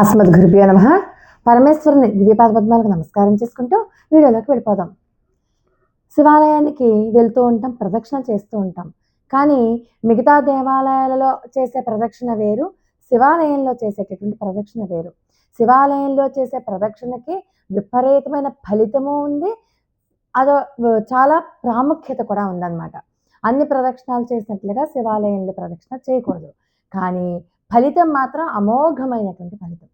అస్మద్ గురుభ్యో నమ. పరమేశ్వరుని దివ్యపాద పద్మాలకు నమస్కారం చేసుకుంటూ వీడియోలోకి వెళ్ళిపోదాం. శివాలయానికి వెళ్తూ ఉంటాం ప్రదక్షిణ చేస్తూ ఉంటాం. కానీ మిగతా దేవాలయాలలో చేసే ప్రదక్షిణ వేరు శివాలయంలో చేసేటటువంటి ప్రదక్షిణ వేరు. శివాలయంలో చేసే ప్రదక్షిణకి విపరీతమైన ఫలితము ఉంది. అదో చాలా ప్రాముఖ్యత కూడా ఉందన్నమాట. అన్ని ప్రదక్షిణాలు చేసినట్లుగా శివాలయంలో ప్రదక్షిణ చేయకూడదు. కానీ ఫలితం మాత్రం అమోఘమైనటువంటి ఫలితం.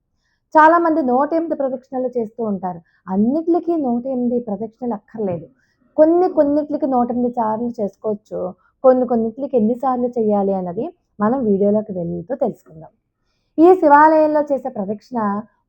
చాలామంది నూట ఎనిమిది ప్రదక్షిణలు చేస్తూ ఉంటారు. అన్నిటికీ నూట ఎనిమిది ప్రదక్షిణలు అక్కర్లేదు. కొన్ని కొన్నిటికి నూట ఎనిమిది సార్లు చేసుకోవచ్చు. కొన్ని కొన్నిటికి ఎన్నిసార్లు చేయాలి అన్నది మనం వీడియోలోకి వెళ్తూ తెలుసుకుందాం. ఈ శివాలయంలో చేసే ప్రదక్షిణ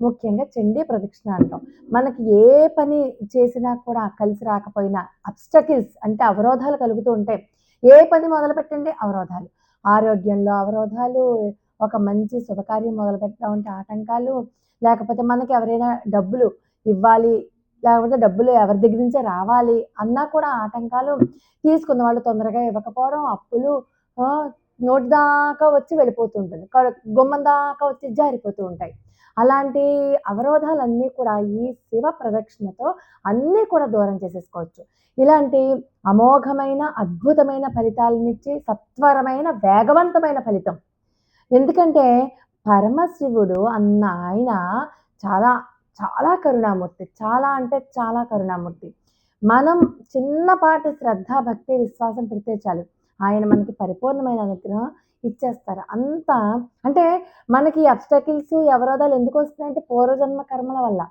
ముఖ్యంగా చండీ ప్రదక్షిణ అంటాం. మనకి ఏ పని చేసినా కూడా కలిసి రాకపోయినా అబ్స్టకిల్స్ అంటే అవరోధాలు కలుగుతూ ఉంటాయి. ఏ పని మొదలు పెట్టండి అవరోధాలు. ఆరోగ్యంలో అవరోధాలు ఒక మంచి శుభకార్యం మొదలు పెడతా ఆటంకాలు. లేకపోతే మనకి ఎవరైనా డబ్బులు ఇవ్వాలి లేకపోతే డబ్బులు ఎవరి దగ్గర నుంచే రావాలి అన్నా కూడా ఆటంకాలు తీసుకున్న వాళ్ళు తొందరగా ఇవ్వకపోవడం అప్పులు నోటి దాకా వచ్చి వెళ్ళిపోతుంటుంది గుమ్మం దాకా వచ్చి జారిపోతూ ఉంటాయి. అలాంటి అవరోధాలన్నీ కూడా ఈ శివ ప్రదక్షిణతో అన్నీ కూడా దూరం చేసేసుకోవచ్చు. ఇలాంటి అమోఘమైన అద్భుతమైన ఫలితాలనిచ్చి సత్వరమైన వేగవంతమైన ఫలితం ఎందుకంటే పరమశివుడు అన్న ఆయన చాలా చాలా కరుణామూర్తి. చాలా అంటే చాలా కరుణామూర్తి. మనం చిన్నపాటి శ్రద్ధ భక్తి విశ్వాసం పెడితే చాలు. ఆయన మనకి పరిపూర్ణమైన అనుగ్రహం ఇచ్చేస్తారు. అంత అంటే మనకి అబ్స్టకిల్స్ ఎవరోదాలు ఎందుకు వస్తున్నాయంటే పూర్వజన్మ కర్మల వల్ల.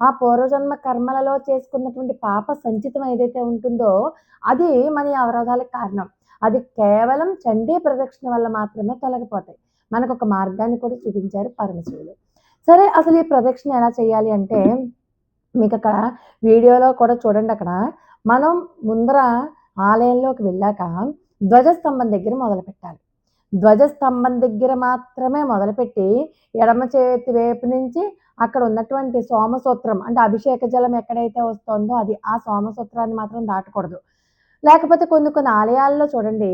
ఆ పూర్వజన్మ కర్మలలో చేసుకున్నటువంటి పాప సంచితం ఏదైతే ఉంటుందో అది మన అవరోధాలకు కారణం. అది కేవలం చండీ ప్రదక్షిణ వల్ల మాత్రమే తొలగిపోతాయి. మనకు ఒక మార్గాన్ని కూడా చూపించారు పరమశివుడు. సరే అసలు ఈ ప్రదక్షిణ ఎలా చేయాలి అంటే మీకు అక్కడ వీడియోలో కూడా చూడండి అక్కడ. మనం ముందర ఆలయంలోకి వెళ్ళాక ధ్వజస్తంభం దగ్గర మొదలు పెట్టాలి. ధ్వజస్తంభం దగ్గర మాత్రమే మొదలుపెట్టి ఎడమ చేతి వైపు నుంచి అక్కడ ఉన్నటువంటి సోమసూత్రం అంటే అభిషేక జలం ఎక్కడైతే వస్తుందో అది ఆ సోమసూత్రాన్ని మాత్రం దాటకూడదు. లేకపోతే కొన్ని కొన్ని ఆలయాల్లో చూడండి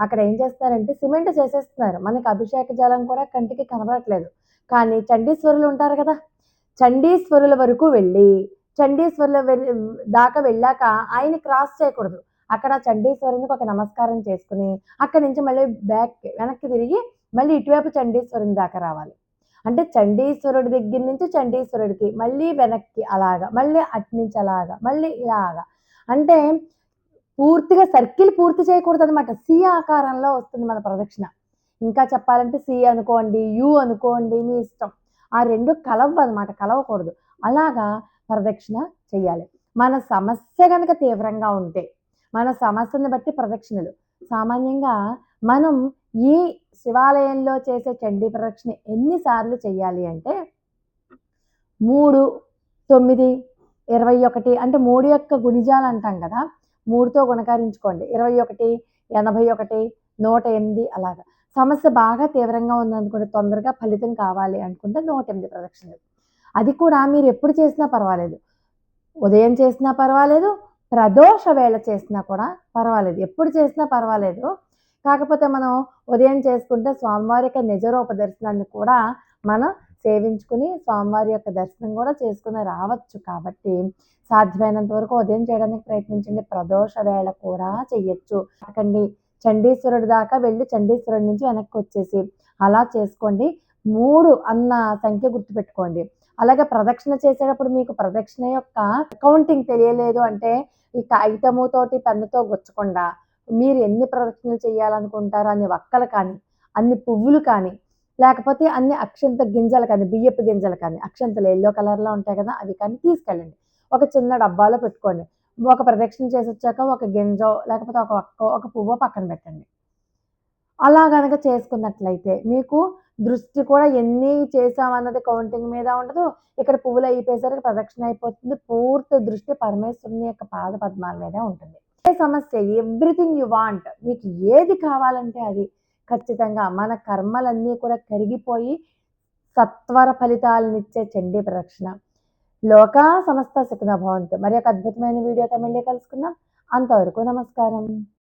అక్కడ ఏం చేస్తారంటే సిమెంట్ చేసేస్తున్నారు. మనకి అభిషేక జలం కూడా కంటికి కనబడట్లేదు. కానీ చండీశ్వరులు ఉంటారు కదా. చండీశ్వరుల వరకు వెళ్ళి చండీశ్వరుల దాకా వెళ్ళాక ఆయన క్రాస్ చేయకూడదు. అక్కడ చండీశ్వరునికి ఒక నమస్కారం చేసుకుని అక్కడి నుంచి మళ్ళీ బ్యాక్ వెనక్కి తిరిగి మళ్ళీ ఇటువైపు చండీశ్వరుని దాకా రావాలి. అంటే చండీశ్వరుడి దగ్గర నుంచి చండీశ్వరుడికి మళ్ళీ వెనక్కి అలాగా మళ్ళీ అటు నుంచి అలాగా మళ్ళీ ఇలాగా. అంటే పూర్తిగా సర్కిల్ పూర్తి చేయకూడదు అనమాట సి ఆకారంలో వస్తుంది మన ప్రదక్షిణ. ఇంకా చెప్పాలంటే సి అనుకోండి యు అనుకోండి మీ ఇష్టం. ఆ రెండు కలవ అనమాట కలవకూడదు. అలాగా ప్రదక్షిణ చేయాలి మన సమస్య కనుక తీవ్రంగా ఉంటే మన సమస్యను బట్టి ప్రదక్షిణలు. సామాన్యంగా మనం ఈ శివాలయంలో చేసే చండీ ప్రదక్షిణ ఎన్నిసార్లు చేయాలి అంటే మూడు తొమ్మిది ఇరవై ఒకటి అంటే మూడు యొక్క గుణిజాలు అంటాం కదా మూడుతో గుణకారించుకోండి. ఇరవై ఒకటి ఎనభై ఒకటి నూట ఎనిమిది అలాగా. సమస్య బాగా తీవ్రంగా ఉందనుకుంటే తొందరగా ఫలితం కావాలి అనుకుంటే నూట ఎనిమిది ప్రదక్షిణలు అది కూడా మీరు ఎప్పుడు చేసినా పర్వాలేదు. ఉదయం చేసినా పర్వాలేదు ప్రదోష వేళ చేసినా కూడా పర్వాలేదు. ఎప్పుడు చేసినా పర్వాలేదు. కాకపోతే మనం ఉదయం చేసుకుంటే స్వామివారి యొక్క నిజరూప దర్శనాన్ని కూడా మనం సేవించుకుని స్వామివారి యొక్క దర్శనం కూడా చేసుకుని రావచ్చు. కాబట్టి సాధ్యమైనంత వరకు ఉదయం చేయడానికి ప్రయత్నించండి. ప్రదోష వేళ కూడా చెయ్యొచ్చు. అక్కడి చండీశ్వరుడి దాకా వెళ్ళి చండీశ్వరుడి నుంచి వెనక్కి వచ్చేసి అలా చేసుకోండి. మూడు అన్న సంఖ్య గుర్తుపెట్టుకోండి. అలాగే ప్రదక్షిణ చేసేటప్పుడు మీకు ప్రదక్షిణ యొక్క కౌంటింగ్ తెలియలేదు అంటే ఈ కాగితము తోటి పెన్నుతో గుచ్చకుండా మీరు ఎన్ని ప్రదక్షిణలు చేయాలనుకుంటారో? అన్ని వక్కలు కానీ అన్ని పువ్వులు కానీ లేకపోతే అన్ని అక్షంత గింజలు కానీ బియ్యపు గింజలు కానీ అక్షంతలు ఎల్లో కలర్లో ఉంటాయి కదా అవి కానీ తీసుకెళ్ళండి. ఒక చిన్న డబ్బాలో పెట్టుకోండి. ఒక ప్రదక్షిణ చేసి వచ్చాక ఒక గింజ లేకపోతే ఒక ఒక్క ఒక పువ్వు పక్కన పెట్టండి. అలా కనుక చేసుకున్నట్లయితే మీకు దృష్టి కూడా ఎన్ని చేసామన్నది కౌంటింగ్ మీద ఉండదు. ఇక్కడ పువ్వులు అయిపోయేసరికి ప్రదక్షిణ అయిపోతుంది. పూర్తి దృష్టి పరమేశ్వరుని యొక్క పాద పద్మాల మీదే ఉంటుంది. ఏ సమస్య ఎవ్రీథింగ్ యు వాంట్ మీకు ఏది కావాలంటే అది ఖచ్చితంగా మన కర్మలన్నీ కూడా కరిగిపోయి సత్వర ఫలితాలనిచ్చే చండీ ప్రదక్షిణ. లోకా సమస్త సుఖన భవంతు. మరి ఒక అద్భుతమైన వీడియోతో మళ్ళీ కలుసుకుందాం. అంతవరకు నమస్కారం.